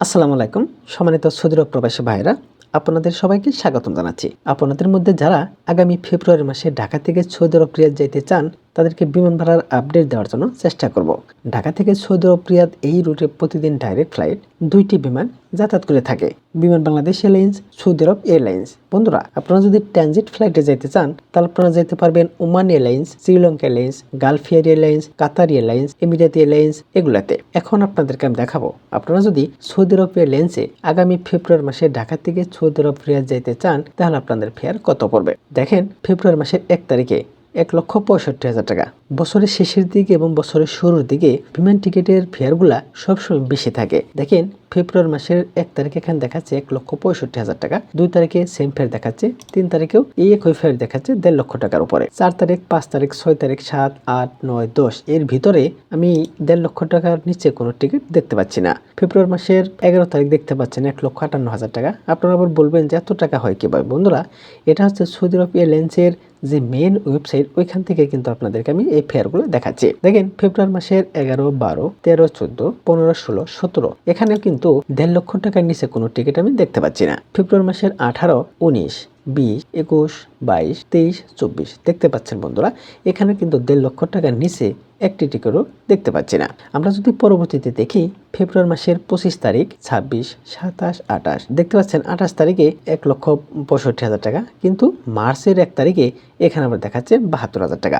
আসসালামু আলাইকুম, সম্মানিত সৌদি আরব প্রবাসী ভাইরা আপনাদের সবাইকে স্বাগতম জানাচ্ছি। আপনাদের মধ্যে যারা আগামী ফেব্রুয়ারি মাসে ঢাকা থেকে সৌদি আরব রিয়াদ যাইতে চান তাদেরকে বিমান ভাড়ার আপডেট দেওয়ার জন্য চেষ্টা করব। ঢাকা থেকে সৌদি এই রুটে প্রতিদিন ডাইরেক্ট ফ্লাইট দুইটি বিমান যাতায়াত করে থাকে। Biman Bangladesh airlines, Saudi Arab airlines. বন্ধুরা, আপনারা যদি ট্রানজিট ফ্লাইটে যেতে চান, তাহলে আপনারা যেতে পারবেন Oman airlines, Sri Lanka airlines, Gulf Air airlines, Qatar airlines Emirate airlines এগুলাতে। এখন আপনাদেরকে আমি দেখাবো, আপনারা যদি সৌদি আরব এয়ারলাইন্সে আগামী ফেব্রুয়ারি মাসে ঢাকা থেকে সৌদি আরব, রিয়াদ যাইতে চান, তাহলে আপনাদের ফেয়ার কত পড়বে? দেখেন, ফেব্রুয়ারি মাসের এক তারিখে এক লক্ষ পঁয়ষট্টি হাজার টাকা। বছরের শেষের দিকে এবং বছরের শুরুর দিকে বিমান টিকিটের ফেয়ারগুলা সবসময় বেশি থাকে। দেখেন, ফেব্রুয়ারি মাসের এক তারিখে এখানে দেখাচ্ছে এক লক্ষ পঁয়ষট্টি হাজার টাকা। দুই তারিখে সেম ফেয়ার দেখাচ্ছে, তিন তারিখেও এই একই ফেয়ার দেখাচ্ছে দেড় লক্ষ টাকার উপরে। চার তারিখ, পাঁচ তারিখ, ছয় তারিখ, সাত, আট, নয়, দশ, এর ভিতরে আমি দেড় লক্ষ টাকার নিচে কোনো টিকিট দেখতে পাচ্ছি না। ফেব্রুয়ারি মাসের এগারো তারিখ দেখতে পাচ্ছেন এক লক্ষ আটান্ন হাজার টাকা। আপনারা আবার বলবেন যে এত টাকা হয় কীভাবে? বন্ধুরা, এটা হচ্ছে সৌদি আরব এয়ারলাইন্সের যে মেন ওয়েবসাইট ওইখান থেকে কিন্তু আপনাদেরকে আমি এই ফেয়ারগুলো দেখাচ্ছে। দেখেন, ফেব্রুয়ারি মাসের এগারো, বারো, তেরো, চোদ্দ, পনেরো, ষোলো, সতেরো এখানে কিন্তু দেড় লক্ষ টাকার নিচে কোনো টিকিট আমি দেখতে পাচ্ছি না। ফেব্রুয়ারি মাসের আঠারো, উনিশ, বিশ, একুশ বাইশ, তেইশ, চব্বিশ। দেখতে পাচ্ছেন বন্ধুরা, এখানে কিন্তু দেড় লক্ষ টাকার নিচে একটি টিকিটও দেখতে পাচ্ছি না। আমরা যদি পরবর্তীতে দেখি, ফেব্রুয়ারি মাসের পঁচিশ তারিখ, ছাব্বিশ, সাতাশ, আঠাশ। দেখতে পাচ্ছেন, আঠাশ তারিখে এক লক্ষ পঁয়ষট্টি হাজার টাকা, কিন্তু মার্চের এক তারিখে এখানে আমরা দেখাচ্ছে বাহাত্তর হাজার টাকা।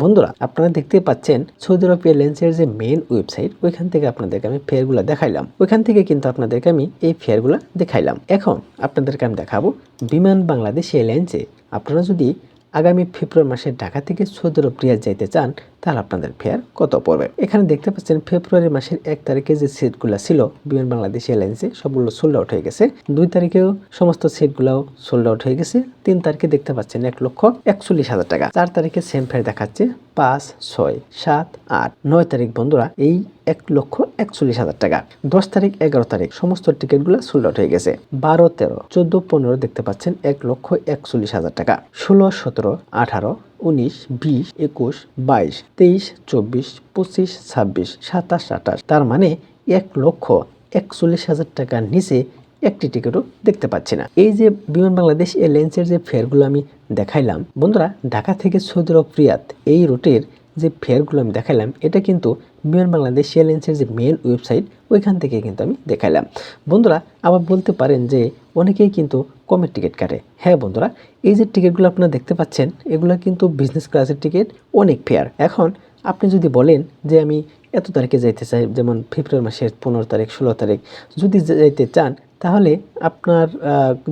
বন্ধুরা, আপনারা দেখতে পাচ্ছেন, সৌদি আরব এয়ারলাইন্সের যে মেন ওয়েবসাইট, ওইখান থেকে আপনাদেরকে আমি ফেয়ারগুলো দেখাইলাম। ওইখান থেকে কিন্তু আপনাদেরকে আমি এই ফেয়ারগুলো দেখাইলাম। এখন আপনাদেরকে আমি দেখাবো বিমান বাংলাদেশ এয়ারলাইন্সে আপনারা যদি আগামী ফেব্রুয়ারি মাসে ঢাকা থেকে সৌদি আরব রিয়াদ যাইতে চান তাহলে আপনাদের ফেয়ার কত পড়বে? এখানে দেখতে পাচ্ছেন ফেব্রুয়ারি মাসের এক তারিখে যে সিটগুলো ছিল, বিমান বাংলাদেশ এয়ারলাইন্সে সবগুলো সোল্ড আউট হয়ে গেছে। দুই তারিখেও সমস্ত সিটগুলোও সোল্ড আউট হয়ে গেছে। তিন তারিখে দেখতে পাচ্ছেন এক লক্ষ একচল্লিশ হাজার টাকা। চার তারিখে সেম ফেয়ার দেখাচ্ছে পাঁচ, ছয়, সাত, আট, নয় তারিখ বন্ধুরা, এই এক লক্ষ একচল্লিশ হাজার টাকা। দশ তারিখ, এগারো তারিখ সমস্ত টিকিটগুলো সোল্ড আউট হয়ে গেছে। বারো, তেরো, চোদ্দ, পনেরো দেখতে পাচ্ছেন এক লক্ষ একচল্লিশ হাজার টাকা। ষোলো, সতেরো, আঠারো উনিশ, বিশ, একুশ, বাইশ, তেইশ, চব্বিশ, পঁচিশ, ছাব্বিশ, সাতাশ, আঠাশ। তার মানে এক লক্ষ একচল্লিশ হাজার টাকার নিচে একটি টিকিটও দেখতে পাচ্ছি না। এই যে বিমান বাংলাদেশ এয়ারলাইন্সের যে ফেয়ারগুলো আমি দেখাইলাম, বন্ধুরা, ঢাকা থেকে সৌদি আরব রিয়াদ এই রুটের যে ফেয়ারগুলো আমি দেখাইলাম, এটা কিন্তু বিমান বাংলাদেশ এয়ারলাইন্সের যে মেন ওয়েবসাইট ওইখান থেকে কিন্তু আমি দেখাইলাম। বন্ধুরা, আবার বলতে পারেন যে অনেকেই কিন্তু কমের টিকিট কাটে। হ্যাঁ বন্ধুরা, এই যে টিকিটগুলো আপনারা দেখতে পাচ্ছেন, এগুলো কিন্তু বিজনেস ক্লাসের টিকিট অনেক ফেয়ার এখন আপনি যদি বলেন যে আমি এত তারিখে যাইতে চাই, যেমন ফেব্রুয়ারি মাসের পনেরো তারিখ, ষোলো তারিখ, যদি যাইতে চান, তাহলে আপনার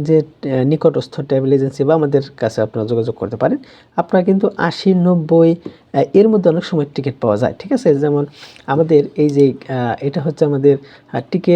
যে নিকটস্থ ট্রাভেল এজেন্সি বা আমাদের কাছে আপনারা যোগাযোগ করতে পারেন। আপনারা কিন্তু আশি, নব্বই এর মধ্যে অনেক সময় টিকিট পাওয়া যায়, ঠিক আছে? যেমন আমাদের এই যে এটা হচ্ছে আমাদের টিকিট